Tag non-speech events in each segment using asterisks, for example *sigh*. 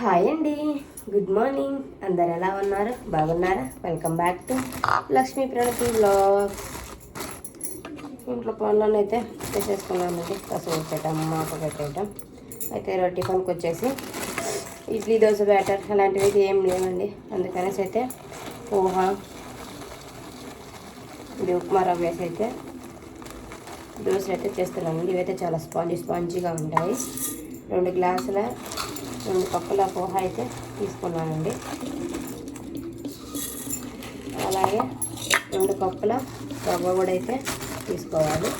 Hi అండి. Good morning అందరు ఎలా ఉన్నారు? బాగున్నారా? Welcome back to Lakshmi Pranathi blog ఇంట్లో పనులను అయితే చేసేసుకున్నామండి పసుపు పెట్టడం మాకు పెట్టేయటం అయితే ఈరోజు టిఫిన్కి వచ్చేసి ఇడ్లీ దోశ బ్యాటర్ అలాంటివి అయితే ఏం లేవండి. అందుకనేసి అయితే పోహా ఇది ఉప్మా రవ్వ వేసి అయితే దోశలు అయితే చేస్తున్నామండి ఇవైతే చాలా స్పాంజీ స్పాంజీగా ఉంటాయి. రెండు గ్లాసుల రెండు కప్పుల పోహ అయితే తీసుకున్నానండి. అలాగే రెండు కప్పుల రవ్వ కూడా అయితే తీసుకోవాలి.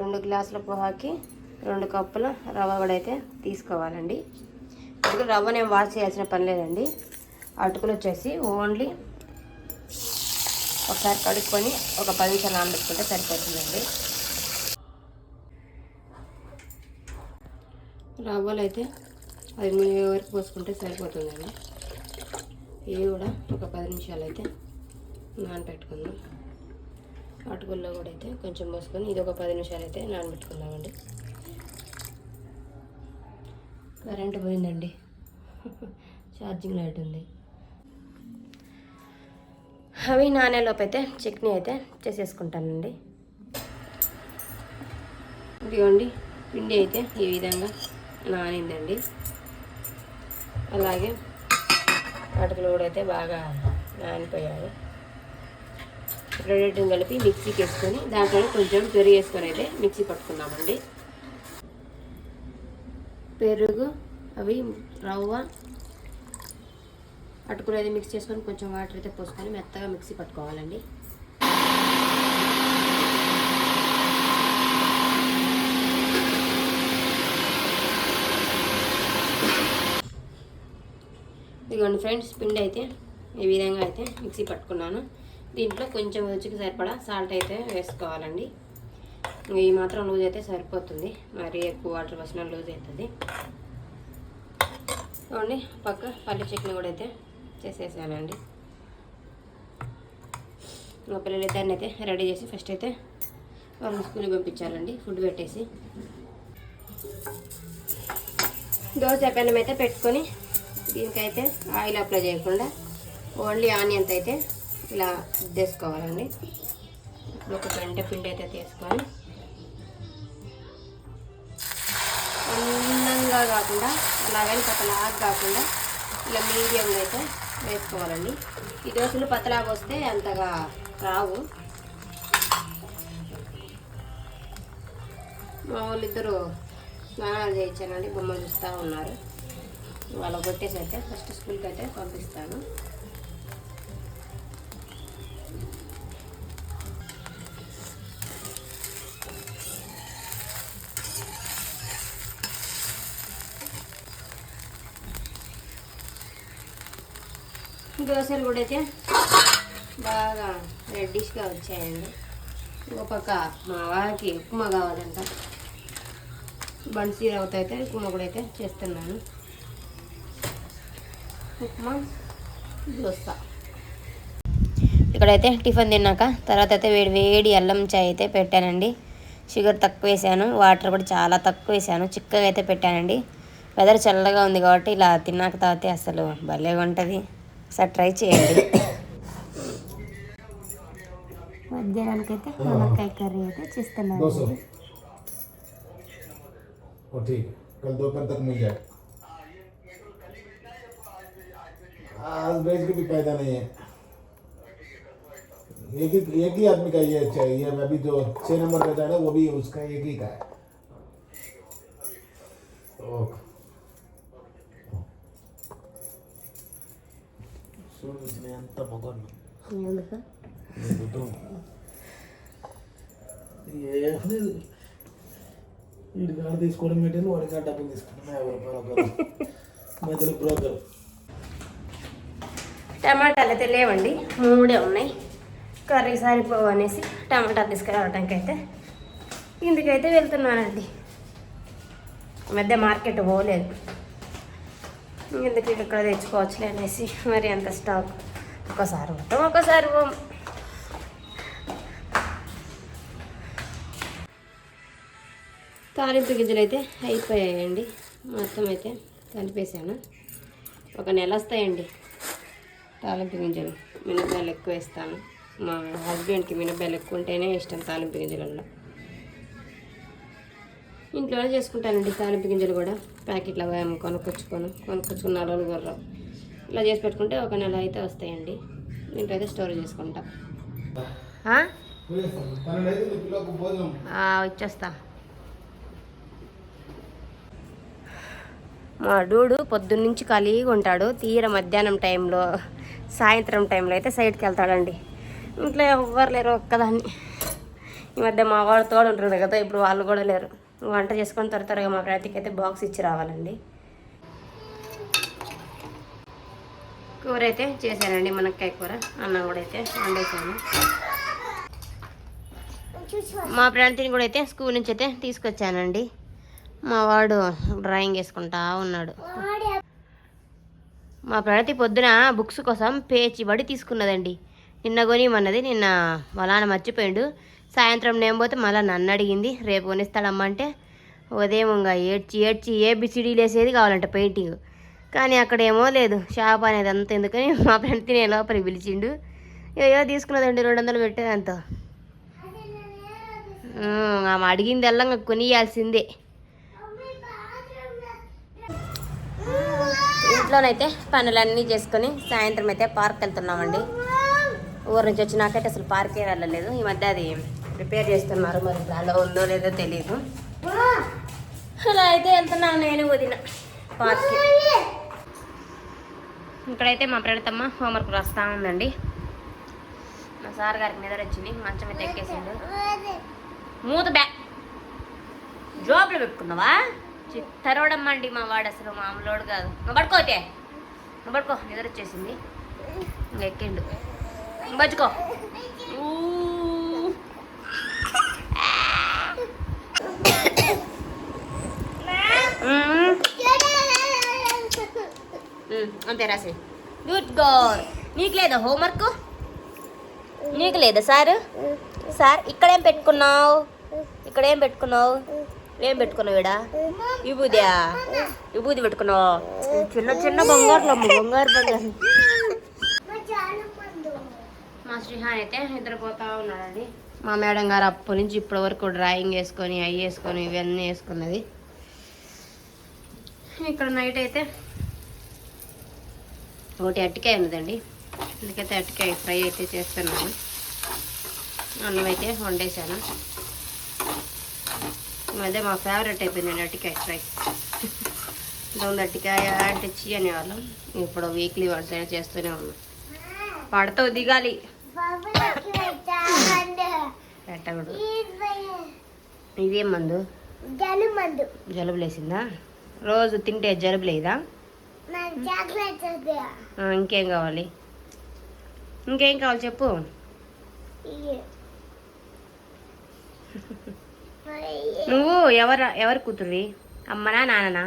రెండు గ్లాసుల పోహాకి రెండు కప్పుల రవ్వ కూడా అయితే తీసుకోవాలండి. ఇప్పుడు రవ్వ నేను వాష్ చేయాల్సిన పని లేదండి. అటుకులు వచ్చేసి ఓన్లీ ఒకసారి కడుక్కొని ఒక పది నిమిషాలు నానబెట్టుకుంటే సరిపోతుందండి. రవ్వలు అయితే పది మునిగే వరకు పోసుకుంటే సరిపోతుందండి. ఇవి కూడా ఒక పది నిమిషాలు అయితే నానబెట్టుకుందాం. అటుకుల్లో కూడా అయితే కొంచెం పోసుకొని ఇది ఒక పది నిమిషాలు అయితే నానబెట్టుకుందామండి. కరెంట్ పోయిందండి. *laughs* ఛార్జింగ్ లైట్ ఉంది. అవి నానేలోపు అయితే చట్నీ అయితే చేసేసుకుంటానండి. ఇదిగోండి పిండి అయితే ఈ విధంగా నానిందండి. అలాగే అటుకులు కూడా అయితే బాగా నానిపోయాయి. రెండింటిని కలిపి మిక్సీకి వేసుకొని దాంట్లో కొంచెం పెరుగు వేసుకొని అయితే మిక్సీ పట్టుకున్నామండి పెరుగు అవి రవ్వ అటుకులు అయితే మిక్స్ చేసుకొని కొంచెం వాటర్ అయితే పోసుకొని మెత్తగా మిక్సీ పట్టుకోవాలండి. ఇదిగోండి ఫ్రెండ్స్ పిండి అయితే ఈ విధంగా అయితే మిక్సీ పట్టుకున్నాను. దీంట్లో కొంచెం రుచికి సరిపడా సాల్ట్ అయితే వేసుకోవాలండి. ఈ మాత్రం లూజ్ అయితే సరిపోతుంది. మరి ఎక్కువ వాటర్ పోసిన లూజ్ అవుతుంది. చూడండి పక్క పల్లి చట్నీ కూడా అయితే చేసేసానండి. మా పిల్లలు ఇద్దరిని అయితే రెడీ చేసి ఫస్ట్ అయితే వాళ్ళని స్కూల్కి పంపించాలండి ఫుడ్ పెట్టేసి. దోశ పెనం అయితే పెట్టుకొని దీనికైతే ఆయిల్ అప్లై చేయకుండా ఓన్లీ ఆనియన్స్ అయితే ఇలా తీసుకోవాలండి. ఇప్పుడు ఒక గంట పిండి అయితే తీసుకొని అందంగా కాకుండా అలాగని పక్కలాగా కాకుండా ఇలా మీడియంగా అయితే వేసుకోవాలండి. ఈ దోశలు పతలాగా వస్తే అంతగా రావు. మా వాళ్ళిద్దరు స్నానాలు చేయించానండి బొమ్మలు చూస్తూ ఉన్నారు. వాళ్ళ కొట్టేసి అయితే ఫస్ట్ స్కూల్కి అయితే పంపిస్తాను. దోశలు కూడా అయితే బాగా రెడ్డిష్గా వచ్చాయండి. ఇంకో పక్క మా వారికి ఉప్మా కావాలంట. బన్సీ రవ్వతో అయితే ఉప్మా కూడా అయితే చేస్తున్నాను. ఉప్మా దోశ. ఇక్కడైతే టిఫిన్ తిన్నాక తర్వాత అయితే వేడి వేడి అల్లం చాయ్ అయితే పెట్టానండి. షుగర్ తక్కువ వేసాను వాటర్ కూడా చాలా తక్కువ వేసాను చిక్కగా అయితే పెట్టానండి. వెదర్ చల్లగా ఉంది కాబట్టి ఇలా తిన్నాక తాగితే అసలు భలేగా ఉంటుంది ఒకసారి ట్రై చేయండి మధ్యాహ్నానికి అయితే మునక్కాయ కర్రీ అయితే చేస్తున్నాను दो सौ और ठीक है कल दोपहर तक मिल जाए आज भेज के भी फायदा नहीं है एक ही एक ही आदमी का ये चाहिए अभी जो छह नंबर का जा रहा है वो भी उसका एक ही का है ओके చూడు నేను ఎంత మగను వీడి కాడ తీసుకోవడం పెట్టాను వాడి కాడ డబ్బులు తీసుకుంటున్నా యాభై రూపాయలు ఒకరు మధ్యలో బ్రోకర్ టమాటాలు అయితే లేవండి మూడే ఉన్నాయి. కర్రీ సరిపోవు అనేసి టమాటాలు తీసుకురావడానికి అయితే ఇందుకైతే వెళ్తున్నానండి. మధ్య మార్కెట్ పోలేదు. ఎందుకు ఇక్కడ తెచ్చుకోవచ్చులే అనేసి మరి అంత స్టాక్ ఒకసారి ఉంటాం ఒకసారి పోం. తాలింపు గింజలు అయితే అయిపోయాయండి. మొత్తం అయితే కలిపేసాను. ఒక నెల వస్తాయండి తాలింపు గింజలు. మినపాయలు ఎక్కువ వేస్తాను. మా హస్బెండ్కి మినపాయలు ఎక్కువ ఉంటేనే ఇష్టం తాలింపు గింజలలో ఇంట్లోనే చేసుకుంటానండి తాలింపు గింజలు కూడా. ప్యాకెట్లో కొనుక్కొచ్చుకొని. కొనుక్కొచ్చుకున్న రోజులు గుర్రం ఇలా చేసి పెట్టుకుంటే ఒక నెల అయితే వస్తాయండి. ఇంట్లో అయితే స్టోర్ చేసుకుంటాం. ఆ? పన్నెండు అయితే పిల్లలకు భోజనం ఆ, వచ్చేస్తా మా డూడు పొద్దున్నుంచి ఖాళీగా ఉంటాడు. తీర మధ్యాహ్నం టైంలో సాయంత్రం టైంలో అయితే సైడ్కి వెళ్తాడండి. ఇంట్లో ఎవ్వరు లేరు ఒక్కదాన్ని. ఈ మధ్య మా వాడు తోడు ఉంటాడు కదా ఇప్పుడు వాళ్ళు కూడా లేరు. వంట చేసుకొని త్వర త్వరగా మా ప్రాతికి అయితే బాక్స్ ఇచ్చి రావాలండి. కూర అయితే చేశానండి మునక్కాయ కూర అన్నం కూడా అయితే వండేసాను. మా ప్రాంతిని కూడా అయితే స్కూల్ నుంచి అయితే తీసుకొచ్చానండి. మా వాడు డ్రాయింగ్ వేసుకుంటా ఉన్నాడు. మా ప్రణతి పొద్దున బుక్స్ కోసం పేచి బడి తీసుకున్నదండి. నిన్న కొనిమన్నది నిన్న వాళ్ళ నాన్న మర్చిపోయిండు. సాయంత్రం నేను పోతే మళ్ళీ నన్ను అడిగింది రేపు కొనిస్తాడమ్మంటే ఉదయం ఇంకా ఏడ్చి ఏడ్చి ఏబిసిడీలు వేసేది కావాలంట పెయింటింగ్. కానీ అక్కడ ఏమో లేదు షాప్ అనేది అంత ఎందుకని మా ఫ్రెండ్ తినే లోపలికి పిలిచిండు. ఏదో తీసుకున్నదండి రెండు వందలు పెట్టేదంతా ఉమ్, ఆమె అడిగిందల్లా ఇంకా కొనియాల్సిందే. ఇంట్లోనైతే పనులన్నీ చేసుకొని సాయంత్రం అయితే పార్క్ వెళ్తున్నామండి. ఊరు నుంచి వచ్చినాకైతే అసలు పార్కే వెళ్ళలేదు. ఈ మధ్య అది ప్రిపేర్ చేస్తున్నారు మరి ఇప్పుడు అలా ఉందో లేదో తెలియదు అలా అయితే వెళ్తున్నాను నేను వదిన. పార్క్కి ఇక్కడైతే మా ప్రణతమ్మ హోంవర్క్ రాస్తా ఉందండి. మా సార్ గారికి నిద్ర వచ్చింది మంచం అయితే ఎక్కేసిండు. మూత బ్యా జోబులు పెట్టుకున్నావా? చిత్తరోడమ్మండి మా వాడు అసలు మామూలోడు కాదు. నువ్వు పడుకోతే నువ్వు పడుకో నిద్ర వచ్చేసింది. ఇంకా ఎక్కిండు. బచ్చుకో ఊ. మ్మ్. మ్మ్, అంతే రాసి. గుడ్ గోల్ నీకు లేదా హోంవర్క్ నీకు లేదా సార్? సార్ ఇక్కడేం పెట్టుకున్నావు? ఇక్కడేం పెట్టుకున్నావు? ఏం పెట్టుకున్నావు ఇడా విభూదా విభూది పెట్టుకున్నావు? చిన్న చిన్న బంగారు అమ్మ బంగారు బంగారు. మా శ్రీహాన్ అయితే నిద్రపోతా ఉన్నాడండి. మా మేడం గారు అప్పటి నుంచి ఇప్పటి వరకు డ్రాయింగ్ వేసుకొని అవి వేసుకొని ఇవన్నీ వేసుకున్నది. ఇక్కడ నైట్ అయితే ఒకటి అట్టికాయ ఉన్నదండి. అందుకైతే అట్టికాయ ఫ్రై అయితే చేస్తున్నాను. అన్నం అయితే వండేసాను అదే మా ఫేవరెట్ అయిపోయిందండి అట్టికాయ ఫ్రై. ఇంతకుముందు అట్టికాయ అంటే చీ అనేవాళ్ళం. ఇప్పుడు వీక్లీ వన్స్ అయినా చేస్తూనే ఉన్నాం. పడతావు దిగాలి. పెట్టకూడదు ఇదేం. మందు? జలుమందు జలుబు లేసిందా రోజు తింటే జలుబు లేదా ఇంకేం కావాలి? ఇంకేం కావాలి చెప్పు. *laughs* నువ్వు ఎవరు ఎవరు కూతురువి? అమ్మనా నాన్ననా.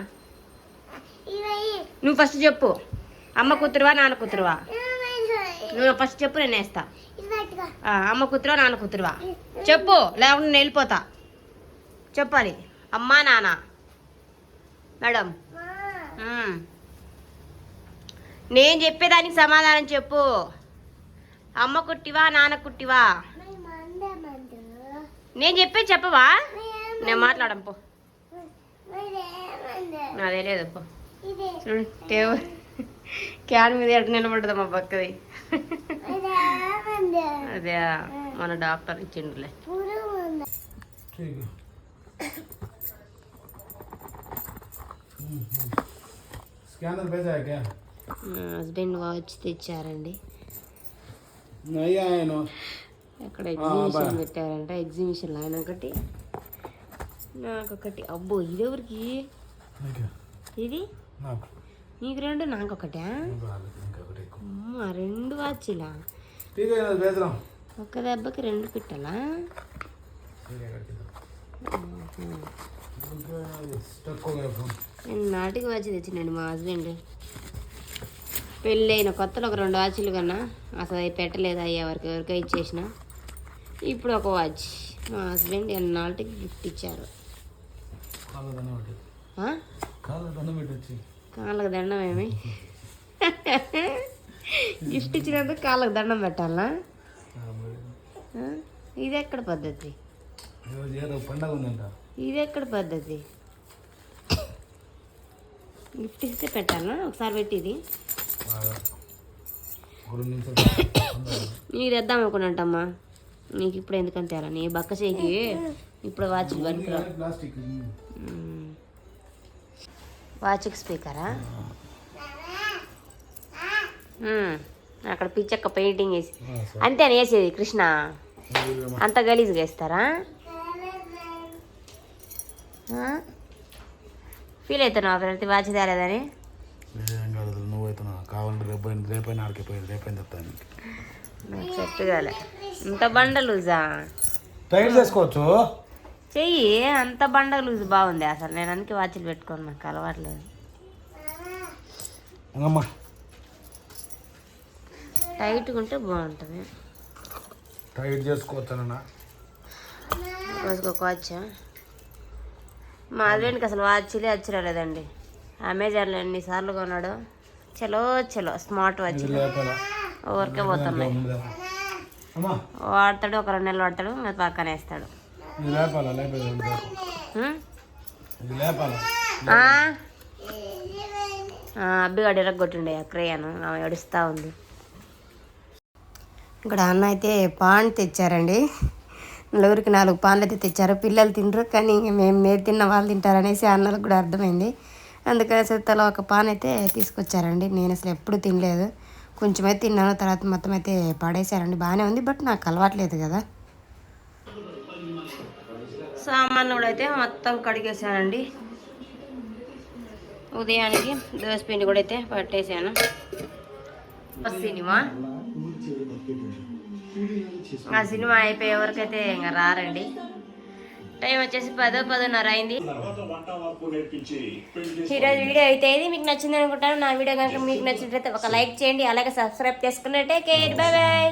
నువ్వు ఫస్ట్ చెప్పు. అమ్మ కూతురువా నాన్న కూతురువా. నువ్వు ఫస్ట్ చెప్పు నేను వేస్తా అమ్మ కూతురువా నాన్న కూతురువా? చెప్పు లేకుంటే నేను వెళ్ళిపోతా. చెప్పాలి. అమ్మా నాన్న. మేడం. నేను చెప్పేదానికి సమాధానం చెప్పు. అమ్మ కుట్టివా నాన్న కుట్టివా. నేను చెప్పే చెప్పవా? నేను మాట్లాడను పో? నాదే లేదు పో. చూడు క్యాన్ మీద ఎట్ నిలబడ్డది మా పక్కది? అదే మన డాక్టర్ ఇచ్చిండులే. స్కానర్ హస్బెండ్ వాచ్ తెచ్చారండి. అక్కడ ఎగ్జిబిషన్ పెట్టారంట ఎగ్జిబిషన్ ఆయన ఒకటి. నాకు ఒకటి అబ్బో ఎవరికి? ఇది? నాకు. నీకు రెండు నాకు ఒకటే రెండు వాచ్లా? ఒక దెబ్బకి రెండు పిట్టలా? నేను నాటికి వాచ్ తెచ్చినండి మా హస్బెండ్. పెళ్ళైన కొత్తలో ఒక రెండు వాచ్లు కన్నా అసలు అవి పెట్టలేదు అయ్యే ఎవరికి ఎవరికో ఇచ్చేసిన. ఇప్పుడు ఒక వాచ్. మా హస్బెండ్ ఎన్నాళ్ళకి గిఫ్ట్ ఇచ్చారు. కాళ్ళకు దండం ఏమి? గిఫ్ట్ ఇచ్చినందుకు కాళ్ళకు దండం పెట్టాలా? ఇది ఎక్కడ పద్ధతి? ఇది ఎక్కడ పద్ధతి? గిఫ్ట్ ఇస్తే పెట్టాలా? ఒకసారి పెట్టి ఇది. నీకు తెద్దాం అనుకున్నట్టమ్మా నీకు ఇప్పుడు ఎందుకంత తేరా నీ బక్క చేయికి ఇప్పుడు వాచ్ పనికిరా ప్లాస్టిక్. వాచ్కి స్పీకరా. అక్కడ పిచ్చక్క పెయింటింగ్ వేసి. అంతేనా వేసేది కృష్ణ. అంత గలీజ్గా వేస్తారా? ఫీల్ అవుతున్నావు ప్రతి వాచ్ తేలేదని? ఇంత బండ లూజా? టైట్ చేసుకోవచ్చు చెయ్యి అంత బండ లూజ్ బాగుంది అసలు. నేను అందుకే వాచ్లు పెట్టుకోను నాకు అలవాట్లేదు. టైట్గా ఉంటే బాగుంటుంది. టైట్ చేసుకోవచ్చానన్నా ఒక వాచ్. మా హస్బెండ్కి అసలు వాచ్లే వచ్చిరాలేదండి అమెజాన్లో ఎన్నిసార్లు కొన్నాడు. చలో చలో స్మార్ట్ వాచ్. ఊరికే పోతున్నాయి. వాడతాడు ఒక రెండు నెలలు వాడతాడు ఇంకా పక్కన వేస్తాడు ఇది లేపాల లేపేది? ఇది లేపాల ఆ? ఆ, అబ్బిగాడు ఎరగొట్టిండే క్రేయను. ఆమె ఏడుస్తూ ఉంది. ఇక్కడ అన్న అయితే పాన్ తెచ్చారండి. నలుగురికి నాలుగు పాన్లు అయితే తెచ్చారు. పిల్లలు తినరు కానీ ఇంక మేము మీరు తిన్న వాళ్ళు తింటారు అనేసి అన్నలకు కూడా అర్థమైంది. అందుకని తల ఒక పాన్ అయితే తీసుకొచ్చారండి. నేను అసలు ఎప్పుడు తినలేదు. కొంచెమైతే తిన్నాను తర్వాత మొత్తం అయితే పడేశారండి. బాగానే ఉంది బట్ నాకు అలవాట్లేదు కదా. సామాన్లు కూడా అయితే మొత్తం కడిగేసానండి. ఉదయానికి దోశ పిండి కూడా అయితే పట్టేశాను సినిమా? ఆ సినిమా అయిపోయే వరకు అయితే ఇంకా రారండి. టైం వచ్చేసి పదో పదోన్నర అయింది. ఈరోజు వీడియో అయితే ఇది మీకు నచ్చింది అనుకుంటాను నా వీడియో కనుక మీకు నచ్చినట్లయితే ఒక లైక్ చేయండి అలాగే సబ్స్క్రైబ్ చేసుకున్నట్టే కేర్ బాయ్ బాయ్